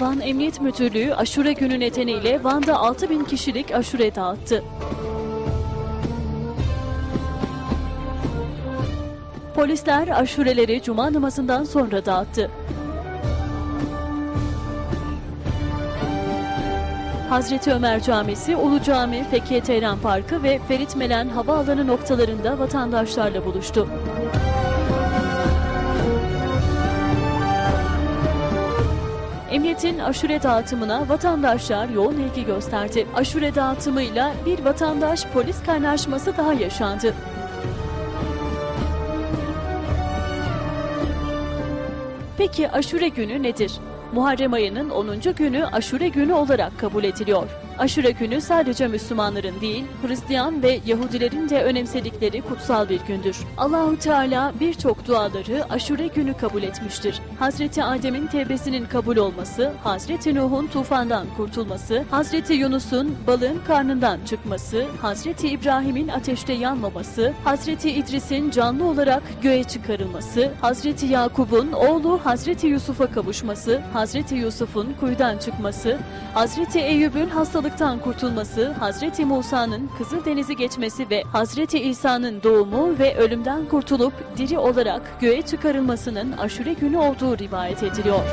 Van Emniyet Müdürlüğü aşure günü nedeniyle Van'da 6 bin kişilik aşure dağıttı. Polisler aşureleri cuma namazından sonra dağıttı. Hazreti Ömer Camisi, Ulu Cami, Fekhiye Teyran Parkı ve Ferit Melen Havaalanı noktalarında vatandaşlarla buluştu. Emniyetin aşure dağıtımına vatandaşlar yoğun ilgi gösterdi. Aşure dağıtımıyla bir vatandaş polis kaynaşması daha yaşandı. Peki aşure günü nedir? Muharrem ayının 10. günü aşure günü olarak kabul ediliyor. Aşure günü sadece Müslümanların değil, Hristiyan ve Yahudilerin de önemsedikleri kutsal bir gündür. Allahu Teala birçok duaları aşure günü kabul etmiştir. Hazreti Adem'in tevbesinin kabul olması, Hazreti Nuh'un tufandan kurtulması, Hazreti Yunus'un balığın karnından çıkması, Hazreti İbrahim'in ateşte yanmaması, Hazreti İdris'in canlı olarak göğe çıkarılması, Hazreti Yakub'un oğlu Hazreti Yusuf'a kavuşması, Hazreti Yusuf'un kuyudan çıkması, Hazreti Eyüp'ün hastalıktan kurtulması, Hazreti Musa'nın Kızıldeniz'i geçmesi ve Hazreti İsa'nın doğumu ve ölümden kurtulup diri olarak göğe çıkarılmasının aşure günü olduğu rivayet ediliyor.